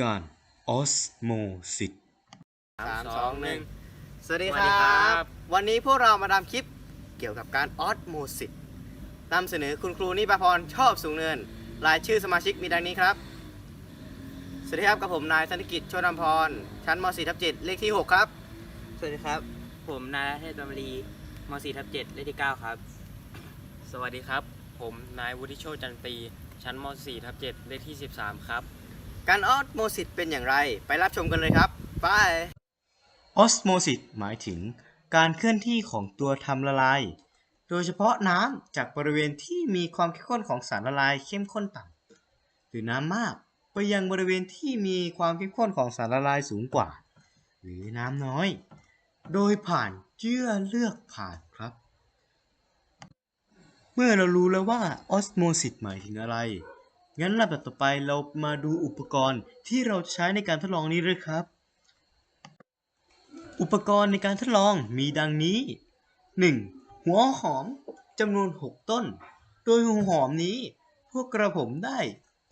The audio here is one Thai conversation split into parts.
การออสโมซิสสามสองหนึ่งสวัสดีสวัคสดีรัครับ บ วันนี้พวกเรามาทำคลิปเกี่ยวกับการออสโมซิสนำเสนอคุณครูนิพาพรชอบสูงเนิน รายชื่อสมาชิกมีดังนี้ครับ สวัสดีครับกับผมนายธนกิจโชติพร ชั้นม .4 ทับ7เลขที่ 6 ครับ สวัสดีครับ ผมนายเทพบรรีม .4 ทับ7เลขที่ 9 ครับ สวัสดีครับ ผมนายวุฒิโชติจันทรีชั้นม .4 ทับ7เลขที่ 13 ครับ การออสโมซิสเป็นอย่างไร ไปรับชมกันเลยครับไปออสโมซิสหมายถึงการเคลื่อนที่ของตัวทำละลาย โดยเฉพาะน้ำจากบริเวณที่มีความเข้มข้นของสารละลายเข้มข้นต่ำหรือน้ำมากไปยังบริเวณที่มีความเข้มข้นของสารละลายสูงกว่า หรือน้ำน้อย โดยผ่านเยื่อเลือกผ่านครับ เมื่อเรารู้แล้วว่าออสโมซิสหมายถึงอะไร งั้นลำดับต่อไปเรามาดูอุปกรณ์ที่เราใช้ในการทดลองนี้เลยครับ อุปกรณ์ในการทดลองมีดังนี้ 1. หัวหอมจำนวน 6 ต้น โดยหัวหอมนี้ พวกกระผมได้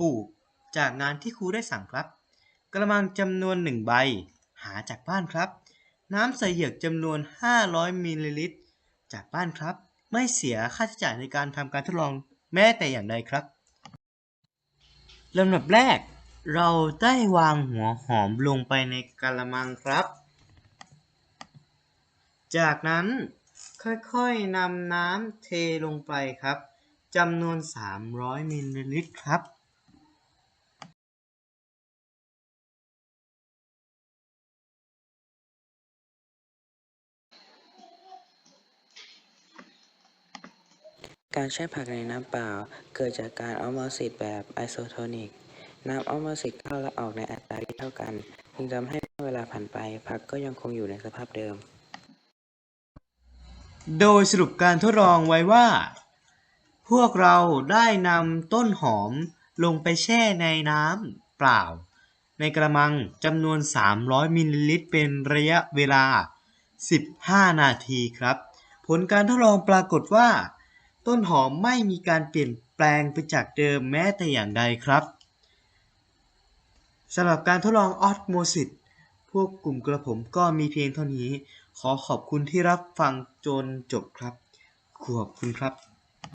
ปลูกจากงานที่ครูได้สั่งครับ กระมังจำนวน 1 ใบ หาจากบ้านครับ น้ำใส่เหยือกจำนวน 500มิลลิลิตรจากบ้านครับ ไม่เสียค่าใช้จ่ายในการทำการทดลองแม้แต่อย่างใดครับ ลำดับแรก เราได้วางหัวหอมลงไปในกระมังครับ จากนั้นค่อยๆนำน้ำเทลงไปครับจำนวน 300มิลลิลิตรครับ การแช่ผักในน้ำเปล่า เกิดจากการออสโมซิสแบบไอโซโทนิก น้ำออสโมซิสเข้าและออกในอัตราที่เท่ากัน จึงทำให้เมื่อเวลาผ่านไป ผักก็ยังคงอยู่ในสภาพเดิม โดยสรุปการทดลองไว้ว่า พวกเราได้นำต้นหอมลงไปแช่ในน้ำเปล่า ในกระมังจำนวน 300มิลลิลิตรเป็นระยะเวลา 15 นาทีครับ ผลการทดลองปรากฏว่า ต้นหอมไม่มีการเปลี่ยนแปลงไปจากเดิมแม้แต่อย่างใดครับสำหรับการทดลองออสโมซิสพวกกลุ่มกระผมก็มีเพียงเท่านี้ ขอขอบคุณที่รับฟังจนจบครับ ขอบคุณครับ